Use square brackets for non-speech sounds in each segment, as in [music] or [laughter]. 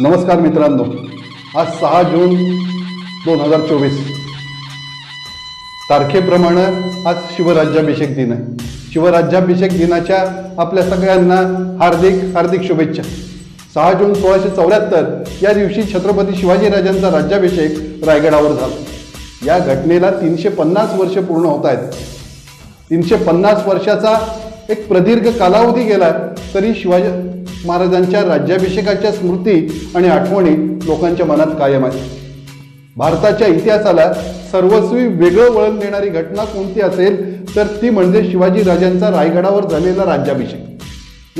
नमस्कार मित्रांनो. आज सहा जून दोन हजार चोवीस. तारखेप्रमाणे आज शिवराज्याभिषेक दिन आहे. शिवराज्याभिषेक दिनाच्या आपल्या सगळ्यांना हार्दिक हार्दिक शुभेच्छा. सहा जून सोळाशे चौऱ्याहत्तर या दिवशी छत्रपती शिवाजीराजांचा राज्याभिषेक रायगडावर झाला. या घटनेला तीनशे पन्नास वर्ष पूर्ण होत आहेत. तीनशे पन्नास वर्षाचा एक प्रदीर्घ कालावधी गेला तरी शिवाजी महाराजांच्या राज्याभिषेकाच्या स्मृती आणि आठवणी लोकांच्या मनात कायम आहेत. भारताच्या इतिहासाला सर्वस्वी वेगळं वळण देणारी घटना कोणती असेल तर ती म्हणजे शिवाजी राजांचा रायगडावर झालेला राज्याभिषेक.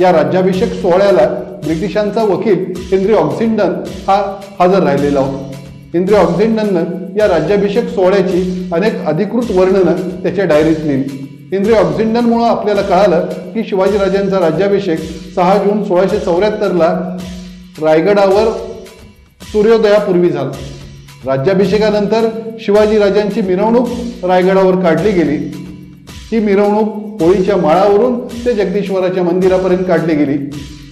या राज्याभिषेक सोहळ्याला ब्रिटिशांचा वकील हेनरी ऑक्झिंडन हा हजर राहिलेला होता. हेनरी ऑक्झिंडननं या राज्याभिषेक सोहळ्याची अनेक अधिकृत वर्णनं त्याच्या डायरीत लिहिली. इंद्रिय ऑक्झिंडनमुळं आपल्याला कळालं की शिवाजीराजांचा राज्याभिषेक सहा जून सोळाशे चौऱ्याहत्तरला रायगडावर सूर्योदयापूर्वी झाला. राज्याभिषेकानंतर शिवाजीराजांची मिरवणूक रायगडावर काढली गेली. ही मिरवणूक होळीच्या माळावरून ते जगदीश्वराच्या मंदिरापर्यंत काढली गेली.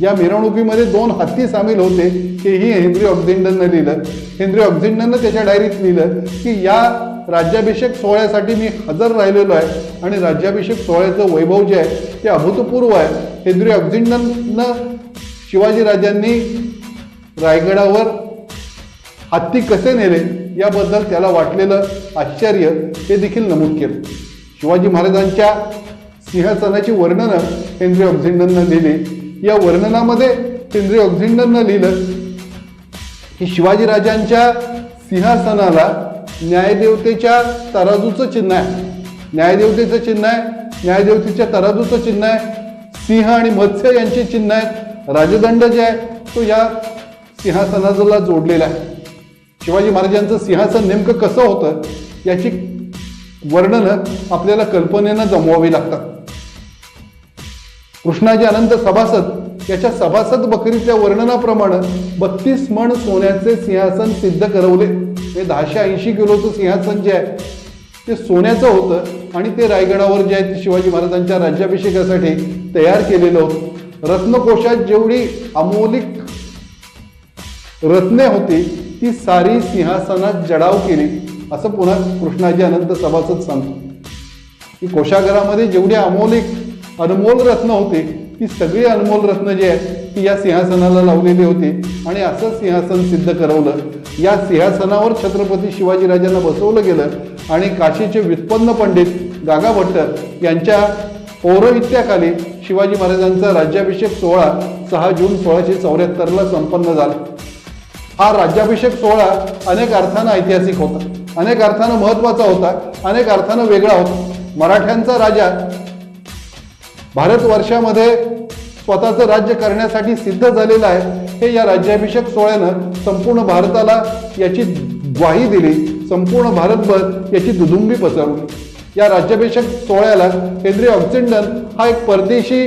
या मिरवणुकीमध्ये दोन हत्ती सामील होते हेही हेनरी ऑक्झिंडननं लिहिलं. हेनरी ऑक्झिंडननं त्याच्या डायरीत लिहिलं की या राज्याभिषेक सोहळ्यासाठी मी हजर राहिलेलो आहे आणि राज्याभिषेक सोहळ्याचं वैभव जे आहे ते अभूतपूर्व आहे. केंद्रीय ऑक्झिंडननं शिवाजीराजांनी रायगडावर हत्ती कसे नेले याबद्दल त्याला वाटलेलं आश्चर्य हे देखील नमूद केलं. शिवाजी महाराजांच्या सिंहासनाची वर्णनं हेनरी ऑक्झिंडननं लिहिली. या वर्णनामध्ये हेनरी ऑक्झिंडननं लिहिलं की शिवाजीराजांच्या सिंहासनाला न्यायदेवतेच्या तराजूचं चिन्ह आहे. न्यायदेवतेचं चिन्ह आहे न्यायदेवतेच्या तराजूचं चिन्ह आहे. सिंह आणि मत्स्य यांचे चिन्ह आहेत. राजदंड जे आहे तो या सिंहासनाला जोडलेला आहे. शिवाजी महाराजांचं सिंहासन नेमकं कसं होतं याची वर्णनं आपल्याला कल्पनेनं जमवावी लागतात. कृष्णाजी अनंत सभासद याच्या सभासद बकरीच्या वर्णनाप्रमाणे बत्तीस मण सोन्याचे सिंहासन सिद्ध करवले. हे दहाशे ऐंशी किलोचं सिंहासन जे आहे. ते सोन्याचं होतं आणि ते रायगडावर जे आहे ते शिवाजी महाराजांच्या राज्याभिषेकासाठी तयार केलेलं होतं. रत्नकोशात जेवढी अमौलिक रत्ने होती ती सारी सिंहासनात जडाव केली असं पुन्हा कृष्णाजी अनंत सभासद सांगतो की कोशागरामध्ये जेवढी अमौलिक अनमोल रत्न होती ती सगळी अनमोल रत्न जी आहे ती या सिंहासनाला लावलेली होती आणि असं सिंहासन सिद्ध करवलं. या सिंहासनावर छत्रपती शिवाजीराजांना बसवलं गेलं आणि काशीचे व्युत्पन्न पंडित गागा भट्ट यांच्या पौरोहित्याखाली शिवाजी महाराजांचा राज्याभिषेक सोहळा सहा जून सोळाशे चौऱ्याहत्तरला संपन्न झाला. हा राज्याभिषेक सोहळा अनेक अर्थानं ऐतिहासिक होता. अनेक अर्थानं महत्त्वाचा होता. अनेक अर्थानं वेगळा होता. मराठ्यांचा राजा भारतवर्षामध्ये स्वतःचं राज्य करण्यासाठी सिद्ध झालेलं आहे. हे या राज्याभिषेक सोहळ्यानं संपूर्ण भारताला याची ग्वाही दिली. संपूर्ण भारतभर याची दुधुंबी पसरवली. या राज्याभिषेक सोहळ्याला हेनरी ऑक्सिंडन हा एक परदेशी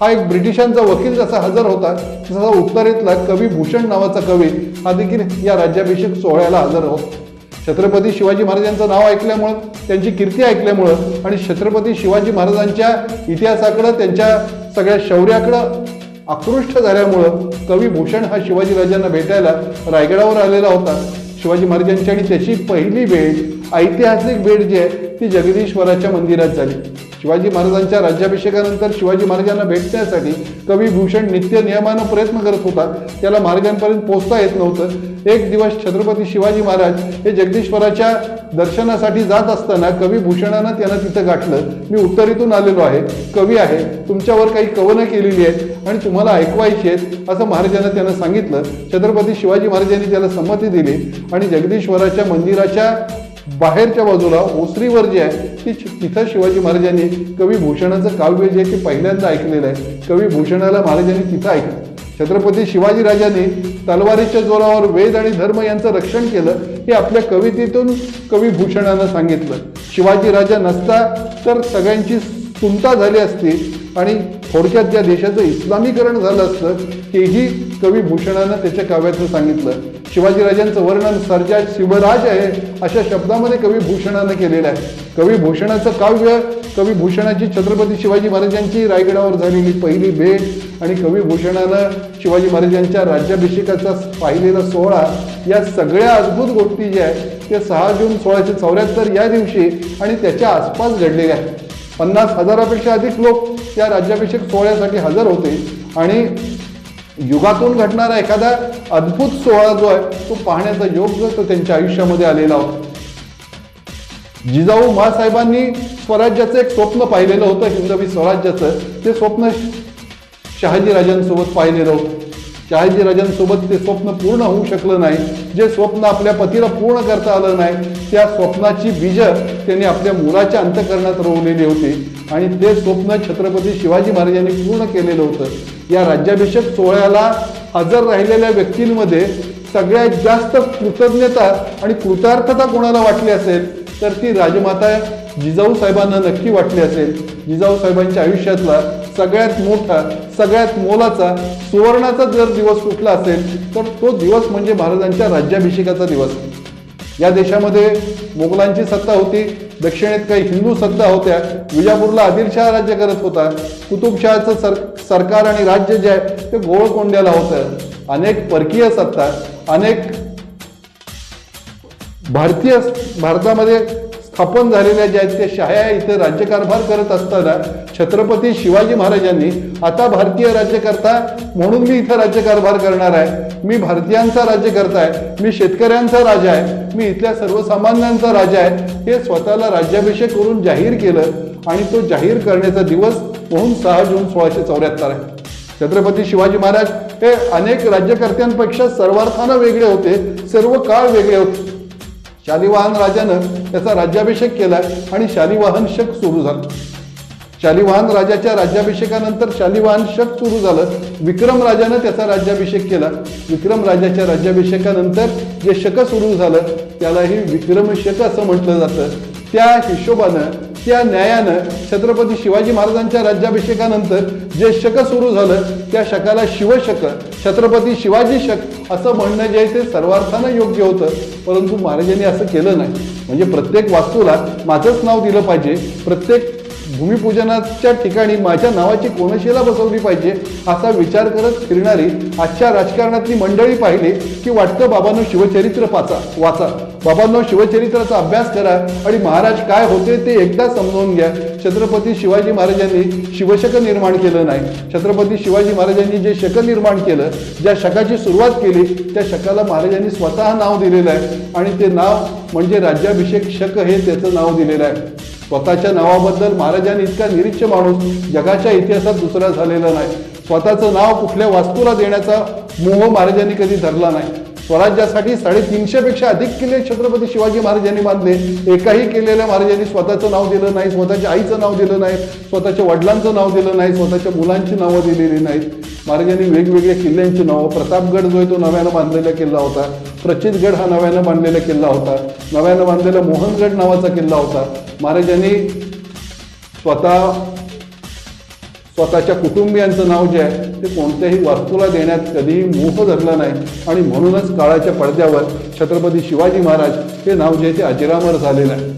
हा एक ब्रिटिशांचा वकील जसा हजर होता तसा उत्तरेतला कवी भूषण नावाचा कवी हा देखील या राज्याभिषेक सोहळ्याला हजर होता. छत्रपती शिवाजी महाराजांचं नाव ऐकल्यामुळं त्यांची कीर्ती ऐकल्यामुळं आणि छत्रपती शिवाजी महाराजांच्या इतिहासाकडं त्यांच्या सगळ्या शौर्याकडं आकृष्ट झाल्यामुळं कवी भूषण हा शिवाजीराजांना भेटायला रायगडावर आलेला होता. शिवाजी महाराजांची आणि त्याची पहिली भेट ऐतिहासिक भेट जी आहे ती जगदीश्वराच्या मंदिरात झाली. शिवाजी महाराजांच्या राज्याभिषेकानंतर शिवाजी महाराजांना भेटण्यासाठी कवी भूषण नित्य नियमानं प्रयत्न करत होता. त्याला महाराजांपर्यंत पोहोचता येत नव्हतं. एक दिवस छत्रपती शिवाजी महाराज हे जगदीश्वराच्या दर्शनासाठी जात असताना कवी भूषणानं त्यांना तिथं गाठलं. मी उत्तरेतून आलेलो आहे. कवी आहे. तुमच्यावर काही कवनं केलेली आहेत आणि तुम्हाला ऐकवायची आहेत असं महाराजांना त्यांना सांगितलं. छत्रपती शिवाजी महाराजांनी त्याला संमती दिली आणि जगदीश्वराच्या मंदिराच्या बाहेरच्या बाजूला ओसरीवर जे आहे ती तिथं शिवाजी महाराजांनी कवी भूषणाचं काव्य जे आहे ते पहिल्यांदा ऐकलेलं आहे. कवी भूषणाला महाराजांनी तिथं ऐकलं. छत्रपती शिवाजीराजांनी तलवारीच्या जोरावर वेद आणि धर्म यांचं रक्षण केलं हे आपल्या कवितेतून कवी भूषणानं सांगितलं. शिवाजी राजा नसता तर सगळ्यांची सुनता झाली असती आणि थोडक्यात ज्या देशाचं इस्लामीकरण झालं असतं तेही कवी भूषणानं त्याच्या काव्यातून सांगितलं. शिवाजीराजांचं वर्णन सर्जा शिवराज आहे अशा शब्दामध्ये कवी भूषणानं केलेलं आहे. कवी भूषणाचं काव्य कवी भूषणाची छत्रपती शिवाजी महाराजांची रायगडावर झालेली पहिली भेट आणि कवी भूषणानं शिवाजी महाराजांच्या राज्याभिषेकाचा पाहिलेला सोहळा या सगळ्या अद्भुत गोष्टी ज्या आहेत त्या सहा जून सोळाशे चौऱ्याहत्तर या दिवशी आणि त्याच्या आसपास घडलेल्या आहेत. पन्नास हजारापेक्षा अधिक लोक त्या राज्याभिषेक सोहळ्यासाठी हजर होते. आणि युगातून घडणारा एखादा अद्भुत सोहळा जो आहे तो पाहण्याचा योग तो त्यांच्या आयुष्यामध्ये आलेला होता. जिजाऊ मासाहेबांनी स्वराज्याचं एक स्वप्न पाहिलेलं होतं हिंदवी स्वराज्याचं. ते स्वप्न शहाजीराजांसोबत पाहिलेलं होतं. शहाजीराजांसोबत ते स्वप्न पूर्ण होऊ शकलं नाही. जे स्वप्न आपल्या पतीला पूर्ण करता आलं नाही त्या स्वप्नाची बीज त्यांनी आपल्या मुलाच्या अंतकरणात रोवलेली होती. आणि ते स्वप्न छत्रपती शिवाजी महाराजांनी पूर्ण केलेलं होतं. या राज्याभिषेक सोहळ्याला हजर राहिलेल्या व्यक्तींमध्ये सगळ्यात जास्त कृतज्ञता आणि कृतार्थता कोणाला वाटली असेल तर ती राजमाता जिजाऊ साहेबांना नक्की वाटली असेल. जिजाऊ साहेबांच्या आयुष्यातला सगळ्यात मोठा सगळ्यात मोलाचा सुवर्णाचा जर दिवस कुठला असेल तर तो दिवस म्हणजे महाराजांच्या राज्याभिषेकाचा दिवस. या देशामध्ये मोगलांची सत्ता होती दक्षिणेत काही हिंदू सत्ता होत्या विजापूरला आदिलशहा राज्य करत होता कुतुबशहाचं सर सरकार आणि राज्य जे आहे ते गोळकोंड्याला होतं. अनेक परकीय सत्ता अनेक भारतीय भारतामध्ये स्थापन झालेल्या ज्या आहेत त्या शाह्या इथं राज्यकारभार करत असताना छत्रपती शिवाजी महाराजांनी आता भारतीय राज्यकर्ता म्हणून मी इथं राज्यकारभार करणार आहे. मी भारतीयांचा राज्यकर्ता आहे. मी शेतकऱ्यांचा राजा आहे. मी इथल्या सर्वसामान्यांचा राजा आहे. हे स्वतःला राज्याभिषेक करून जाहीर केलं आणि तो जाहीर करण्याचा दिवस म्हणून सहा जून सोळाशे चौऱ्याहत्तर आहे. छत्रपती शिवाजी महाराज हे अनेक राज्यकर्त्यांपेक्षा सर्वार्थानं वेगळे होते. सर्व काळ वेगळे होते. शालिवाहन राजानं त्याचा राज्याभिषेक केला आणि शालिवाहन शक सुरू झालं. शालिवाहन राजाच्या राज्याभिषेकानंतर शालिवाहन शक सुरू झालं. विक्रम राजानं त्याचा राज्याभिषेक केला. विक्रम राजाच्या राज्याभिषेकानंतर जे शक सुरू झालं त्यालाही विक्रम शक असं म्हटलं जातं. त्या हिशोबानं त्या न्यायानं छत्रपती शिवाजी महाराजांच्या राज्याभिषेकानंतर जे शक सुरू झालं त्या शकाला शिवशक छत्रपती शिवाजी शक असं म्हणणं जे आहे ते सर्वार्थानं योग्य होतं. परंतु महाराजांनी असं केलं नाही. म्हणजे प्रत्येक वास्तूला माझंच नाव दिलं पाहिजे. प्रत्येक भूमिपूजनाच्या ठिकाणी माझ्या नावाची कोनशिला बसवली पाहिजे असा विचार करत फिरणारी आजच्या राजकारणातली मंडळी पाहिली की वाटतं बाबांनो शिवचरित्र पाचा वाचा. बाबांनो शिवचरित्राचा अभ्यास करा आणि महाराज काय होते ते एकदा समजावून घ्या. छत्रपती शिवाजी महाराजांनी शिवशक निर्माण केलं नाही. छत्रपती शिवाजी महाराजांनी जे शक निर्माण केलं ज्या शकाची सुरुवात केली त्या शकाला महाराजांनी स्वतः नाव दिलेलं आहे. आणि ते नाव म्हणजे राज्याभिषेक शक हे त्याचं नाव दिलेलं आहे. स्वतःच्या नावाबद्दल महाराजांनी इतका निरीच्छ माणूस जगाच्या इतिहासात दुसरा झालेला नाही. स्वतःचं नाव कुठल्या वास्तूला देण्याचा मोह महाराजांनी कधी धरला नाही. स्वराज्यासाठी साडेतीनशे पेक्षा अधिक किल्ले छत्रपती शिवाजी महाराजांनी बांधले. एकाही केलेल्या महाराजांनी स्वतःचं नाव दिलं नाही स्वतःच्या आईचं नाव दिलं नाही स्वतःच्या वडिलांचं नाव दिलं नाही स्वतःच्या मुलांची नावं दिलेली नाहीत. महाराजांनी वेगवेगळ्या किल्ल्यांची नावं प्रतापगड जो आहे तो नव्यानं बांधलेला किल्ला होता प्रचितगड हा नव्यानं बांधलेला किल्ला होता नव्यानं बांधलेला मोहनगड नावाचा किल्ला होता. महाराजांनी स्वतः स्वतःच्या कुटुंबियांचं नाव जे आहे ते कोणत्याही वास्तूला देण्यात कधीही मोह धरला नाही. आणि म्हणूनच काळाच्या पडद्यावर छत्रपती शिवाजी महाराज हे नाव जे आहे ते अजरामर झालेलं आहे.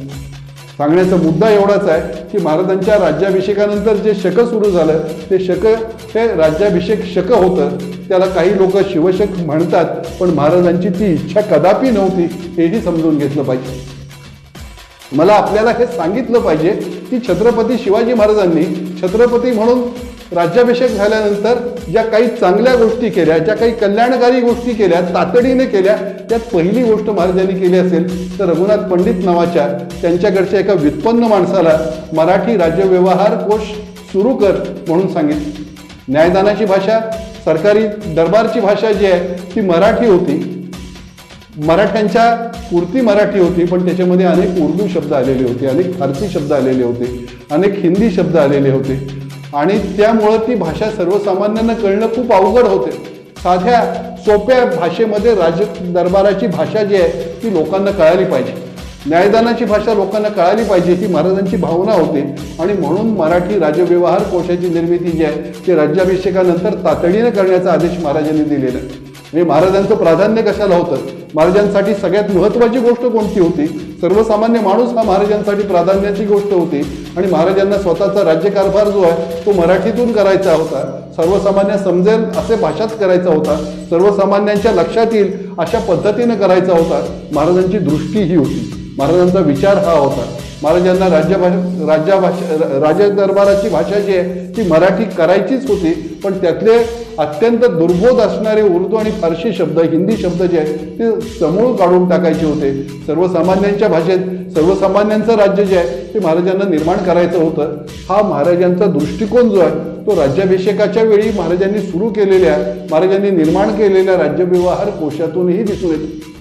सांगण्याचा मुद्दा एवढाच आहे की महाराजांच्या राज्याभिषेकानंतर जे शक सुरू झालं ते शक हे राज्याभिषेक शक होतं. त्याला काही लोक शिवशक म्हणतात पण महाराजांची ती इच्छा कदापि नव्हती हेही समजून घेतलं पाहिजे. मला आपल्याला हे सांगितलं पाहिजे की छत्रपती शिवाजी महाराजांनी छत्रपती म्हणून राज्याभिषेक झाल्यानंतर ज्या काही चांगल्या गोष्टी केल्या ज्या काही कल्याणकारी गोष्टी केल्या तातडीने केल्या त्यात पहिली गोष्ट महाराजांनी केली असेल तर रघुनाथ पंडित नावाच्या त्यांच्याकडच्या एका व्युत्पन्न माणसाला मराठी राज्यव्यवहार कोश सुरू कर म्हणून सांगितलं. न्यायदानाची भाषा सरकारी दरबारची भाषा जी आहे ती मराठी होती. मराठ्यांच्या पुरती मराठी होती पण त्याच्यामध्ये अनेक उर्दू शब्द आलेले होते अनेक फारसी शब्द आलेले होते अनेक हिंदी शब्द आलेले होते. आणि त्यामुळं ती भाषा सर्वसामान्यांना कळणं खूप अवघड होते. साध्या सोप्या भाषेमध्ये राज दरबाराची भाषा जी आहे ती लोकांना कळाली पाहिजे. न्यायदानाची भाषा लोकांना कळाली पाहिजे ही महाराजांची भावना होती. आणि म्हणून मराठी राजव्यवहार कोशाची निर्मिती जी आहे ती राज्याभिषेकानंतर तातडीनं करण्याचा आदेश महाराजांनी दिलेला. आहे म्हणजे महाराजांचं प्राधान्य कशाला होतं? महाराजांसाठी सगळ्यात महत्त्वाची गोष्ट कोणती होती? सर्वसामान्य माणूस हा महाराजांसाठी प्राधान्याची गोष्ट होती. आणि महाराजांना स्वतःचा राज्यकारभार जो आहे तो मराठीतून करायचा होता. सर्वसामान्य समजेल असे भाषात करायचा होता. सर्वसामान्यांच्या लक्षात येईल अशा पद्धतीनं करायचा होता. महाराजांची दृष्टी ही होती. महाराजांचा विचार हा होता. महाराजांना राज्यभाषा राज्यभाषा राजदरबाराची भाषा जी आहे ती मराठी करायचीच होती पण त्यातले अत्यंत दुर्बोध असणारे उर्दू आणि फारशी शब्द हिंदी शब्द जे आहेत ते समूळ काढून टाकायचे होते. सर्वसामान्यांच्या भाषेत सर्वसामान्यांचं राज्य जे आहे ते महाराजांना निर्माण करायचं होतं. हा महाराजांचा दृष्टिकोन जो आहे तो राज्याभिषेकाच्या वेळी महाराजांनी सुरू केलेल्या महाराजांनी निर्माण केलेल्या राज्यव्यवहार कोशातूनही दिसून येतो.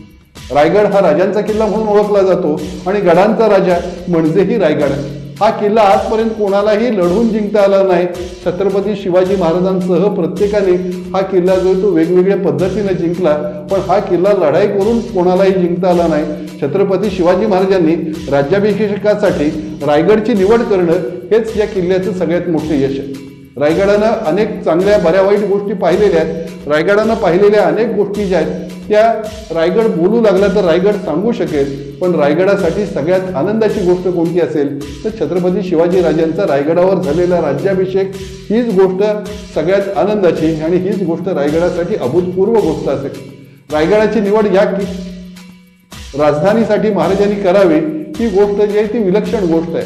रायगड हा राजांचा किल्ला म्हणून ओळखला जातो आणि गडांचा राजा म्हणजेही रायगड. हा किल्ला आजपर्यंत कोणालाही लढवून जिंकता आला नाही. छत्रपती शिवाजी महाराजांसह प्रत्येकाने हा किल्ला जो तो वेगवेगळ्या पद्धतीने जिंकला पण हा किल्ला लढाई करून कोणालाही जिंकता आला नाही. छत्रपती शिवाजी महाराजांनी राज्याभिषेकासाठी रायगडची निवड करणं हेच या किल्ल्याचं सगळ्यात मोठं यश आहे. रायगडानं अनेक चांगल्या बऱ्या वाईट गोष्टी पाहिलेल्या आहेत. रायगडानं पाहिलेल्या अनेक गोष्टी ज्या आहेत त्या रायगड बोलू लागला तर रायगड सांगू शकेल पण रायगडासाठी सगळ्यात आनंदाची गोष्ट कोणती असेल तर छत्रपती शिवाजी राजांचा रायगडावर झालेला राज्याभिषेक हीच गोष्ट सगळ्यात आनंदाची आणि हीच गोष्ट रायगडासाठी अभूतपूर्व गोष्ट असेल. रायगडाची निवड या की राजधानीसाठी महाराजांनी करावी ही गोष्ट जी आहे ती विलक्षण गोष्ट आहे.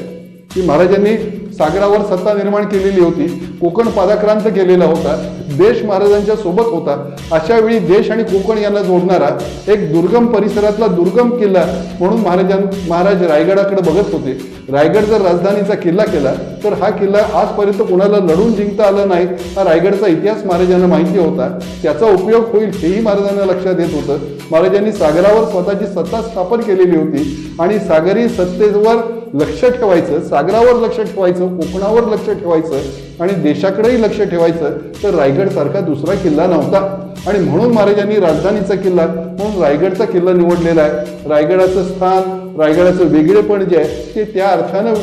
की महाराजांनी सागरावर सत्ता निर्माण केलेली होती कोकण पादाक्रांत केलेला होता देश महाराजांच्या सोबत होता अशा वेळी देश आणि कोकण यांना जोडणारा एक दुर्गम परिसरातला दुर्गम किल्ला म्हणून महाराजां महाराज रायगडाकडे बघत होते. रायगड जर राजधानीचा किल्ला केला तर हा किल्ला आजपर्यंत कोणाला लढून जिंकता आला नाही हा रायगडचा इतिहास महाराजांना माहिती होता. त्याचा उपयोग होईल हेही महाराजांना लक्षात येत होतं. महाराजांनी सागरावर स्वतःची सत्ता स्थापन केलेली होती आणि सागरी सत्तेवर लक्ष ठेवायचं सागरावर लक्ष ठेवायचं कोकणावर लक्ष ठेवायचं आणि देशाकडेही लक्ष ठेवायचं तर रायगडसारखा दुसरा किल्ला नव्हता. आणि म्हणून महाराजांनी राजधानीचा किल्ला म्हणून रायगडचा किल्ला निवडलेला आहे. रायगडाचं स्थान रायगडाचं वेगळेपण जे आहे ते त्या अर्थानं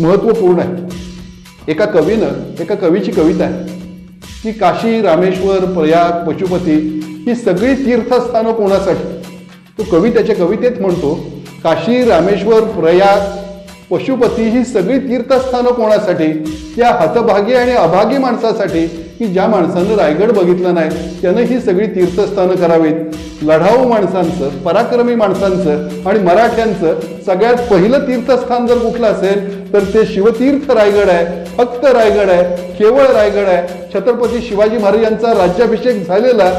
महत्त्वपूर्ण आहे. एका कवीनं एका कवीची कविता आहे की काशी रामेश्वर प्रयाग पशुपती ही सगळी तीर्थस्थानं कोणासाठी? तो कवी त्याच्या कवितेत म्हणतो काशी रामेश्वर प्रयाग पशुपती ही सगळी तीर्थस्थानं कोणासाठी? त्या हतभागी आणि अभागी माणसासाठी की ज्या माणसानं रायगड बघितलं नाही त्यानं ही सगळी तीर्थस्थानं करावीत. लढाऊ माणसांचं पराक्रमी माणसांचं आणि मराठ्यांचं सगळ्यात पहिलं तीर्थस्थान जर कुठलं असेल तर ते शिवतीर्थ रायगड आहे फक्त रायगड आहे केवळ रायगड आहे. छत्रपती शिवाजी महाराजांचा राज्याभिषेक झालेला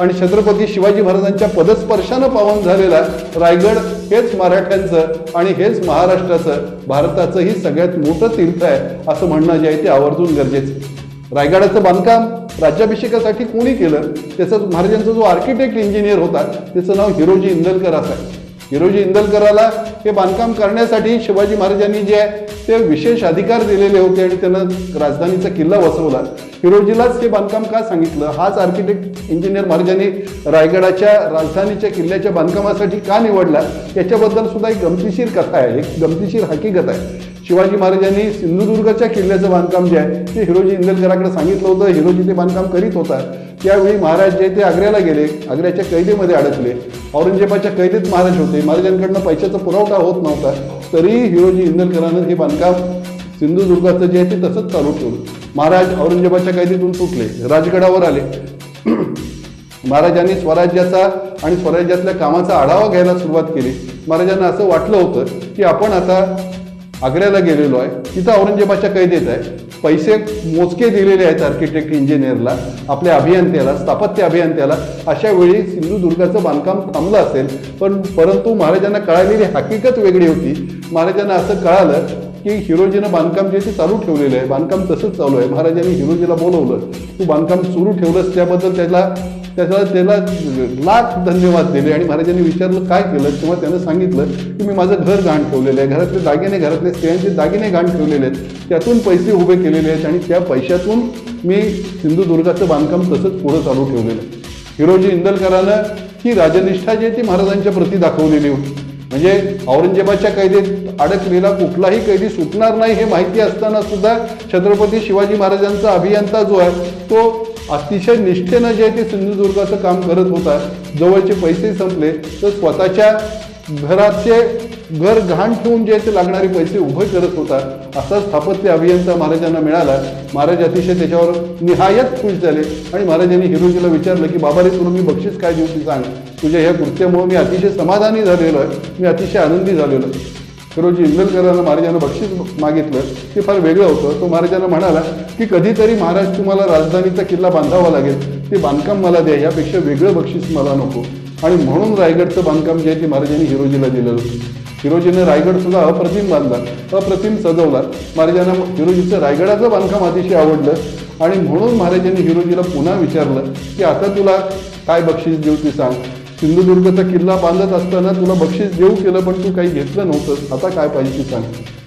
आणि छत्रपती शिवाजी महाराजांच्या पदस्पर्शानं पावन झालेला रायगड हेच मराठ्यांचं आणि हेच महाराष्ट्राचं भारताचंही सगळ्यात मोठं तीर्थ आहे असं म्हणणं जे आहे ते आवर्जून गरजेचं रायगडाचं बांधकाम राज्याभिषेकासाठी कोणी केलं? त्याचं महाराजांचा जो आर्किटेक्ट इंजिनियर होता त्याचं नाव हिरोजी इंदलकर असं आहे हिरोजी इंदलकराला हे बांधकाम करण्यासाठी शिवाजी महाराजांनी जे आहे ते विशेष अधिकार दिलेले होते आणि त्यानं राजधानीचा किल्ला वसवला. हिरोजीलाच हे बांधकाम का सांगितलं? हाच आर्किटेक्ट इंजिनियर महाराजांनी रायगडाच्या राजधानीच्या किल्ल्याच्या बांधकामासाठी का निवडला? याच्याबद्दल सुद्धा एक गमतीशीर कथा आहे एक गमतीशीर हकीकत आहे. शिवाजी महाराजांनी सिंधुदुर्गच्या किल्ल्याचं बांधकाम जे आहे ते हिरोजी इंदलकराकडे सांगितलं होतं हिरोजी ते बांधकाम करीत होता. त्यावेळी महाराज जे ते आग्र्याला गेले आग्र्याच्या कैदेमध्ये अडकले. औरंगजेबाच्या कैदेत महाराज होते. महाराजांकडनं पैशाचा पुरवठा होत नव्हता. तरीही हिरोजी इंदलकरानं हे बांधकाम सिंधुदुर्गाचं जे आहे ते तसंच चालू ठेवलं. महाराज औरंगजेबाच्या कैदेतून सुटले. राजगडावर आले. [clears throat] महाराजांनी स्वराज्याचा आणि स्वराज्यातल्या कामाचा आढावा घ्यायला सुरुवात केली. महाराजांना असं वाटलं होतं की आपण आता आग्र्याला गेलेलो आहे. तिथं औरंगजेबाच्या कैदेत आहे. पैसे मोजके दिलेले आहेत आर्किटेक्ट इंजिनियरला आपल्या अभियंत्याला स्थापत्य अभियंत्याला. अशा वेळी सिंधुदुर्गाचं बांधकाम थांबलं असेल पण परंतु महाराजांना कळालेली हकीकत वेगळी होती. महाराजांना असं कळालं की हिरोजीनं बांधकाम जे ते चालू ठेवलेलं आहे बांधकाम तसंच चालू आहे. महाराजांनी हिरोजीला बोलवलं तू बांधकाम सुरू ठेवलंस त्याबद्दल त्याला त्याच्यावर त्याला लाख धन्यवाद दिले आणि महाराजांनी विचारलं काय केलं तेव्हा त्यानं सांगितलं की मी माझं घर घाण ठेवलेलं आहे. घरातले दागिने घरातले स्त्रियांचे दागिने घाण ठेवलेले आहेत. त्यातून पैसे उभे केलेले आहेत आणि त्या पैशातून मी सिंधुदुर्गाचं बांधकाम तसंच पुढं चालू ठेवलेलं आहे. हिरोजी इंदलकरानं ही राजनिष्ठा जी आहे ती महाराजांच्या प्रती दाखवलेली होती. म्हणजे औरंगजेबाच्या कैदेत अडकलेला कुठलाही कैदी सुटणार नाही हे माहिती असताना सुद्धा छत्रपती शिवाजी महाराजांचा अभियंता जो आहे तो अतिशय निष्ठेनं जे आहे ते सिंधुदुर्गाचं काम करत होता जवळचे पैसे संपले तर स्वतःच्या घराचे घर घाण ठेवून जे आहे ते लागणारे पैसे उभे करत होता असा स्थापत्य अभियंता महाराजांना मिळाला. महाराज अतिशय त्याच्यावर निहायत खुश झाले आणि महाराजांनी हिरोजीला विचारलं की बाबा रे तुला मी बक्षीस काय देऊ ती सांग. तुझ्या ह्या कृत्यामुळे मी अतिशय समाधानी झालेलो आहे मी अतिशय आनंदी झालेलो आहे. फिरोजी इंदलकरांना महाराजांना बक्षीस मागितलं ते फार वेगळं होतं. तो महाराजांना म्हणाला की कधीतरी महाराज तुम्हाला राजधानीचा किल्ला बांधावा लागेल. ते बांधकाम मला द्या यापेक्षा वेगळं बक्षीस मला नको. आणि म्हणून रायगडचं बांधकाम जे आहे ते महाराजांनी हिरोजीला दिलेलं होतं. हिरोजीने रायगड सुद्धा अप्रतिम बांधला अप्रतिम सजवला. महाराजांना हिरोजीचं रायगडाचं बांधकाम अतिशय आवडलं आणि म्हणून महाराजांनी हिरोजीला पुन्हा विचारलं की आता तुला काय बक्षीस देऊ ते सांग? सिंधुदुर्गचा किल्ला बांधत असताना तुला बक्षीस देऊ केलं पण तू काही घेतलं नव्हतंस. आता काय पाहिजे सांग.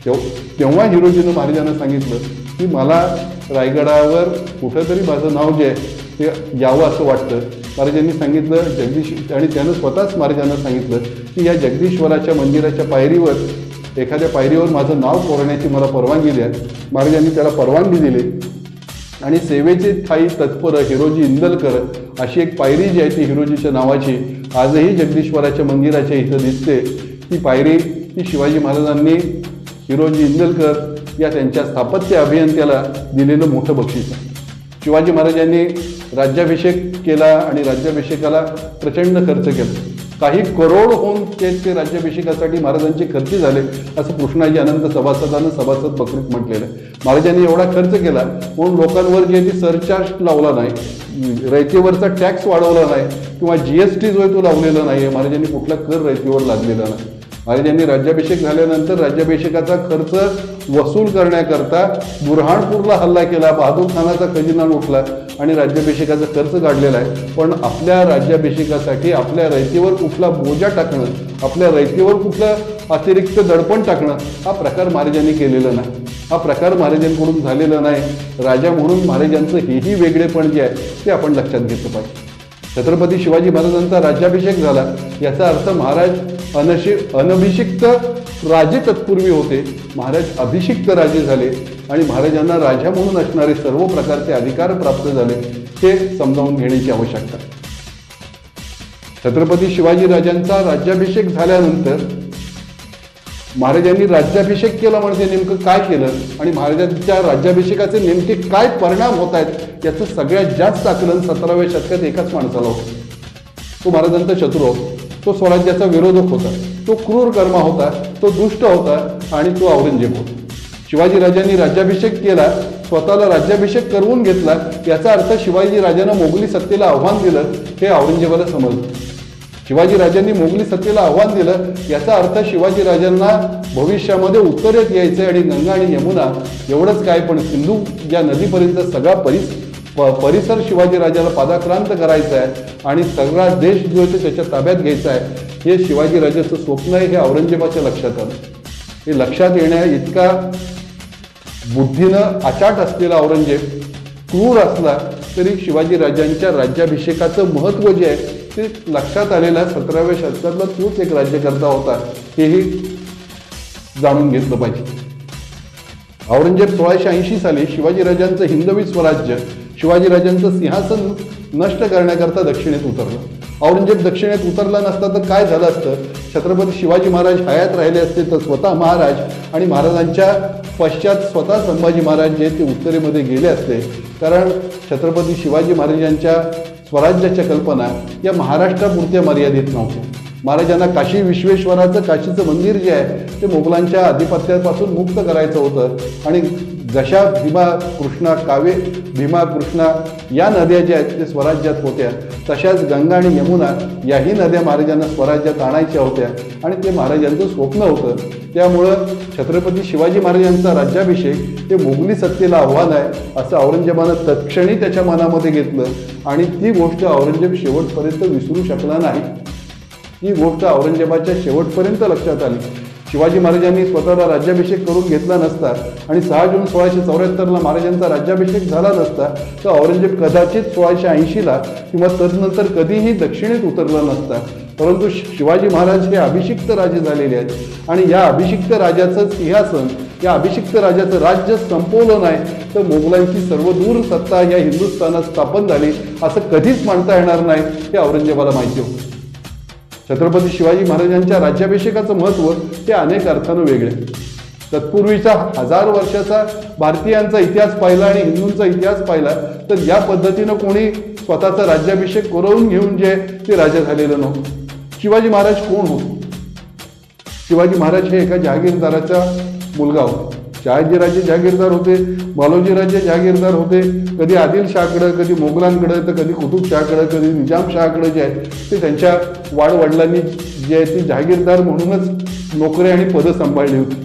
तेव्हा तेव्हा हिरोजीनं महाराजांना सांगितलं की मला रायगडावर कुठंतरी माझं नाव जे आहे ते यावं असं वाटतं. महाराजांनी सांगितलं जगदीश आणि त्यानं स्वतःच महाराजांना सांगितलं की या जगदीश्वराच्या मंदिराच्या पायरीवर एखाद्या पायरीवर माझं नाव कोरण्याची मला परवानगी द्या. महाराजांनी त्याला परवानगी दिली. आणि सेवेचे ठाई तत्पर हिरोजी इंदलकर अशी एक पायरी जी आहे ती हिरोजीच्या नावाची आजही जगदीश्वराच्या मंदिराच्या इथं दिसते. ती पायरी ही शिवाजी महाराजांनी हिरोजी इंदलकर या त्यांच्या स्थापत्य अभियंत्याला दिलेलं मोठं बक्षीस आहे. शिवाजी महाराजांनी राज्याभिषेक केला आणि राज्याभिषेकाला प्रचंड खर्च केला. काही करोड होऊन ते ते राज्याभिषेकासाठी महाराजांचे खर्च झाले असं कृष्णाजी अनंत सभासदानं सभासद बकरीत म्हटलेलं आहे. महाराजांनी एवढा खर्च केला म्हणून लोकांवर जे ती सरचार्ज लावला नाही रयतेवरचा टॅक्स वाढवला नाही किंवा जी एस टी जो आहे तो लावलेला नाही आहे महाराजांनी कुठला कर रयतेवर लादलेला नाही. महाराजांनी राज्याभिषेक झाल्यानंतर राज्याभिषेकाचा खर्च वसूल करण्याकरता बुरहाणपूरला हल्ला केला बहादूर खानाचा खजिना लुटला आणि राज्याभिषेकाचा खर्च काढलेला आहे. पण आपल्या राज्याभिषेकासाठी आपल्या रयतेवर कुठला बोजा टाकणं आपल्या रयतेवर कुठलं अतिरिक्त दडपण टाकणं हा प्रकार महाराजांनी केलेला नाही. हा प्रकार महाराजांकडून झालेला नाही. राजा म्हणून महाराजांचं हेही वेगळेपण जे आहे ते आपण लक्षात घेतलं पाहिजे. छत्रपती शिवाजी महाराजांचा राज्याभिषेक झाला. याचा अर्थ महाराज अनशि अनभिषिक्त राजे तत्पूर्वी होते. महाराज अभिषिक्त राजे झाले आणि महाराजांना राजा म्हणून असणारे सर्व प्रकारचे अधिकार प्राप्त झाले हे समजावून घेण्याची आवश्यकता. छत्रपती शिवाजी राजांचा राज्याभिषेक झाल्यानंतर महाराजांनी राज्याभिषेक केला म्हणजे नेमकं काय केलं? आणि महाराजांच्या राज्याभिषेकाचे नेमके काय परिणाम होत आहेत? याचं सगळ्यात जास्त आकलन सतराव्या शतकात एकाच माणसाला होतं. तो महाराजांचा शत्रू तो स्वराज्याचा विरोधक होता. तो क्रूर कर्मा होता. तो दुष्ट होता आणि तो औरंगजेब होता. शिवाजी राजांनी राज्याभिषेक केला स्वतःला राज्याभिषेक करवून घेतला याचा अर्थ शिवाजी राजानं मोगली सत्तेला आव्हान दिलं हे औरंगजेबाला समजलं. शिवाजी राजांनी मोगली सत्तेला आव्हान दिलं याचा अर्थ शिवाजी राजांना भविष्यामध्ये उत्तरेत यायचं आणि गंगा आणि यमुना एवढंच काय पण सिंधू या नदीपर्यंत सगळा परिस प- परिसर शिवाजी राजाला पादाक्रांत करायचा आहे आणि सगळा देश जो आहे त्याच्या ताब्यात घ्यायचा आहे हे शिवाजी राजाचं स्वप्न आहे हे औरंगजेबाच्या लक्षात आलं. हे लक्षात येण्या इतका बुद्धीनं अचाट असलेला औरंगजेब क्रूर असला तरी शिवाजी राजांच्या राज्याभिषेकाचं महत्त्व जे आहे ते लक्षात आलेला सतराव्या शतकातला तोच एक राज्यकर्ता होता. हेही जाणून घेतलं पाहिजे. औरंगजेब सोळाशे ऐंशी साली शिवाजीराजांचं हिंदवी स्वराज्य शिवाजीराजांचं सिंहासन नष्ट करण्याकरता दक्षिणेत उतरलं. औरंगजेब दक्षिणेत उतरला नसता तर काय झालं असतं? छत्रपती शिवाजी महाराज हयात राहिले असते तर स्वतः महाराज आणि महाराजांच्या पश्चात स्वतः संभाजी महाराज जे ते उत्तरेमध्ये गेले असते. कारण छत्रपती शिवाजी महाराजांच्या स्वराज्याच्या कल्पना या महाराष्ट्रापुरत्या मर्यादित नव्हत्या. महाराजांना काशी विश्वेश्वराचं काशीचं मंदिर जे आहे ते मोगलांच्या आधिपत्यापासून मुक्त करायचं होतं आणि जशा भीमा कृष्णा कावे भीमा कृष्णा या नद्या ज्या आहेत ते स्वराज्यात होत्या. तशाच गंगा आणि यमुना याही नद्या महाराजांना स्वराज्यात आणायच्या होत्या. आणि ते महाराजांचं स्वप्न होतं. त्यामुळं छत्रपती शिवाजी महाराजांचा राज्याभिषेक हे मुघली सत्तेला आव्हान आहे असं औरंगजेबानं तत्क्षणी त्याच्या मनामध्ये घेतलं. आणि ती गोष्ट औरंगजेब शेवटपर्यंत विसरू शकला नाही. ही गोष्ट औरंगजेबाच्या शेवटपर्यंत लक्षात आली. शिवाजी महाराजांनी स्वतःला राज्याभिषेक करून घेतला नसता आणि सहा जून सोळाशे चौऱ्याहत्तरला महाराजांचा राज्याभिषेक झाला नसता तर औरंगजेब कदाचित सोळाशे ऐंशीला किंवा तदनंतर कधीही दक्षिणेत उतरला नसता. परंतु शि- शिवाजी महाराज हे अभिषिक्त राजे झालेले आहेत आणि या अभिषिक्त राजाचं सिंहासन या अभिषिक्त राजाचं राज्य संपवलं नाही तर मोगलांची सर्वदूर सत्ता या हिंदुस्थानात स्थापन झाली असं कधीच मानता येणार नाही हे औरंगजेबाला माहिती होतं. छत्रपती शिवाजी महाराजांच्या राज्याभिषेकाचं महत्त्व हे अनेक अर्थानं वेगळे. तत्पूर्वीचा हजार वर्षाचा भारतीयांचा इतिहास पाहिला आणि हिंदूंचा इतिहास पाहिला तर या पद्धतीनं कोणी स्वतःचा राज्याभिषेक करवून घेऊन जे ते राजा झालेलं नव्हतं. शिवाजी महाराज कोण होते? शिवाजी महाराज हे एका जहागीरदाराचा मुलगा होता. शहाजीराजे जहागीरदार होते बालोजीराजे जहागीरदार होते. कधी आदिलशहाकडं कधी मोगलांकडं तर कधी कुतुबशहाकडं कधी निजामशहाकडं जे आहे ते त्यांच्या वाडवडिलांनी जे आहे ती जहागीरदार म्हणूनच नोकरी आणि पदं सांभाळली होती.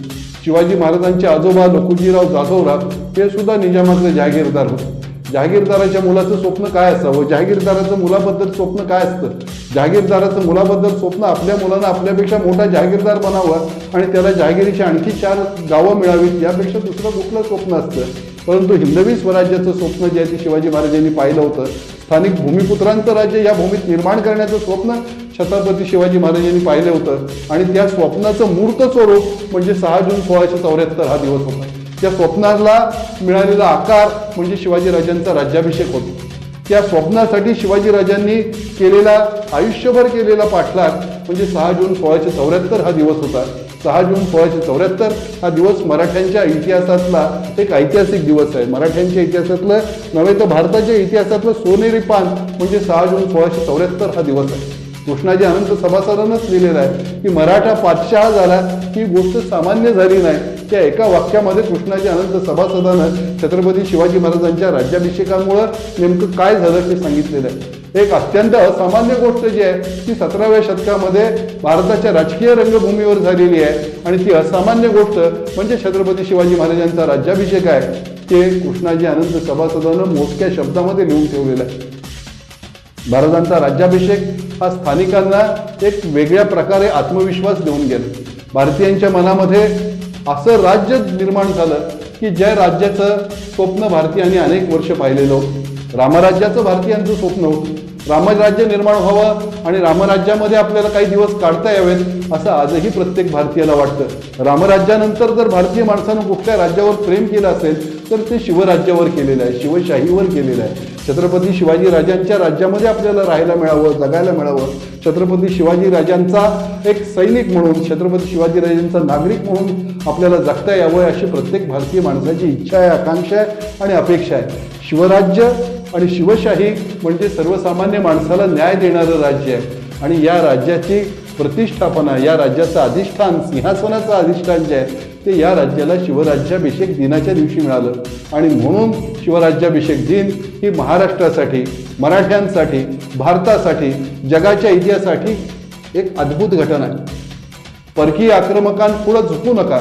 शिवाजी महाराजांचे आजोबा लखुजीराव जाधवराव हे सुद्धा निजामातले जहागीरदार होते. जहागीरदाराच्या मुलाचं स्वप्न काय असावं? जहागीरदाराचं मुलाबद्दल स्वप्न काय असतं? जहागीरदाराचं मुलाबद्दल स्वप्न आपल्या मुलांना आपल्यापेक्षा मोठा जहागीरदार बनावा आणि त्याला जहागिरीची आणखी चार गावं मिळावीत यापेक्षा दुसरं कुठलं स्वप्न असतं? परंतु हिंदवी स्वराज्याचं स्वप्न जे आहे ते शिवाजी महाराजांनी पाहिलं होतं. स्थानिक भूमिपुत्रांचं राज्य या भूमीत निर्माण करण्याचं स्वप्न छत्रपती शिवाजी महाराजांनी पाहिलं होतं. आणि त्या स्वप्नाचं मूर्त स्वरूप म्हणजे सहा जून सोळाशे चौऱ्याहत्तर हा दिवस होता. त्या स्वप्नाला मिळालेला आकार म्हणजे शिवाजीराजांचा राज्याभिषेक होता. त्या स्वप्नासाठी शिवाजीराजांनी केलेला आयुष्यभर केलेला पाठलाग म्हणजे सहा जून सोळाशे चौऱ्याहत्तर हा दिवस होता. सहा जून सोळाशे चौऱ्याहत्तर हा दिवस मराठ्यांच्या इतिहासातला एक ऐतिहासिक दिवस आहे. मराठ्यांच्या इतिहासातलं नव्हे तर भारताच्या इतिहासातलं सोनेरी पान म्हणजे सहा जून सोळाशे चौऱ्याहत्तर हा दिवस आहे. कृष्णाजी अनंत सभासदांनाच लिहिलेलं आहे की मराठा पातशहा झाला ही गोष्ट सामान्य झाली नाही. त्या एका वाक्यामध्ये कृष्णाजी अनंत सभासदानं छत्रपती शिवाजी महाराजांच्या राज्याभिषेकामुळं नेमकं काय झालं ते सांगितलेलं आहे. एक अत्यंत असामान्य गोष्ट जी आहे ती सतराव्या शतकामध्ये भारताच्या राजकीय रंगभूमीवर झालेली आहे. आणि ती असामान्य गोष्ट म्हणजे छत्रपती शिवाजी महाराजांचा राज्याभिषेक आहे ते कृष्णाजी अनंत सभासदानं मोजक्या शब्दामध्ये लिहून ठेवलेलं आहे. महाराजांचा राज्याभिषेक हा स्थानिकांना एक वेगळ्या प्रकारे आत्मविश्वास देऊन गेला. भारतीयांच्या मनामध्ये असं राज्य निर्माण झालं की ज्या राज्याचं स्वप्न भारतीयांनी अनेक वर्ष पाहिलेलं रामराज्याचं भारतीयांचं स्वप्न होतं. रामराज्य निर्माण व्हावं आणि रामराज्यामध्ये आपल्याला काही दिवस काढता यावेत असं आजही प्रत्येक भारतीयाला वाटतं. रामराज्यानंतर जर भारतीय माणसानं कुठल्या राज्यावर प्रेम केलं असेल तर ते शिवराज्यावर केलेलं आहे शिवशाहीवर केलेलं आहे. छत्रपती शिवाजी राजांच्या राज्यामध्ये आपल्याला राहायला मिळावं जगायला मिळावं. छत्रपती शिवाजी राजांचा एक सैनिक म्हणून छत्रपती शिवाजी राजांचा नागरिक म्हणून आपल्याला जगता यावं अशी प्रत्येक भारतीय माणसाची इच्छा आहे आकांक्षा आहे आणि अपेक्षा आहे. शिवराज्य आणि शिवशाही म्हणजे सर्वसामान्य माणसाला न्याय देणारं राज्य आहे. आणि या राज्याची प्रतिष्ठापना या राज्याचं अधिष्ठान सिंहासनाचं अधिष्ठान जे आहे ते या राज्याला शिवराज्याभिषेक दिनाच्या दिवशी मिळालं. आणि म्हणून शिवराज्याभिषेक दिन ही महाराष्ट्रासाठी मराठ्यांसाठी भारतासाठी जगाच्या इतिहासासाठी एक अद्भुत घटना आहे. परकीय आक्रमकांपुढं झुकू नका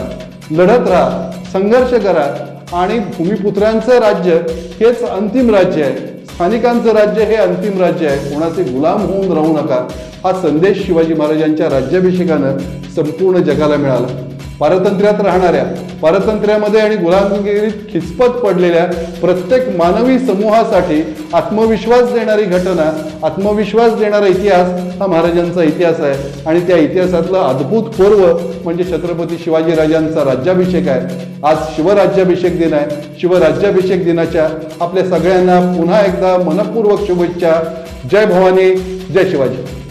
लढत राहा संघर्ष करा आणि भूमिपुत्रांचं राज्य हेच अंतिम राज्य आहे. स्थानिकांचं राज्य हे अंतिम राज्य आहे. कोणाचे गुलाम होऊन राहू नका. हा संदेश शिवाजी महाराजांच्या राज्याभिषेकानं संपूर्ण जगाला मिळाला. पारतंत्र्यात राहणाऱ्या पारतंत्र्यामध्ये आणि गुलामगिरीत खिचपत पडलेल्या प्रत्येक मानवी समूहासाठी आत्मविश्वास देणारी घटना आत्मविश्वास देणारा इतिहास हा महाराजांचा इतिहास आहे. आणि त्या इतिहासातलं अद्भुत पर्व म्हणजे छत्रपती शिवाजी राजांचा राज्याभिषेक आहे. आज शिवराज्याभिषेक दिन आहे. शिवराज्याभिषेक दिनाच्या आपल्या सगळ्यांना पुन्हा एकदा मनपूर्वक शुभेच्छा. जय भवानी जय शिवाजी.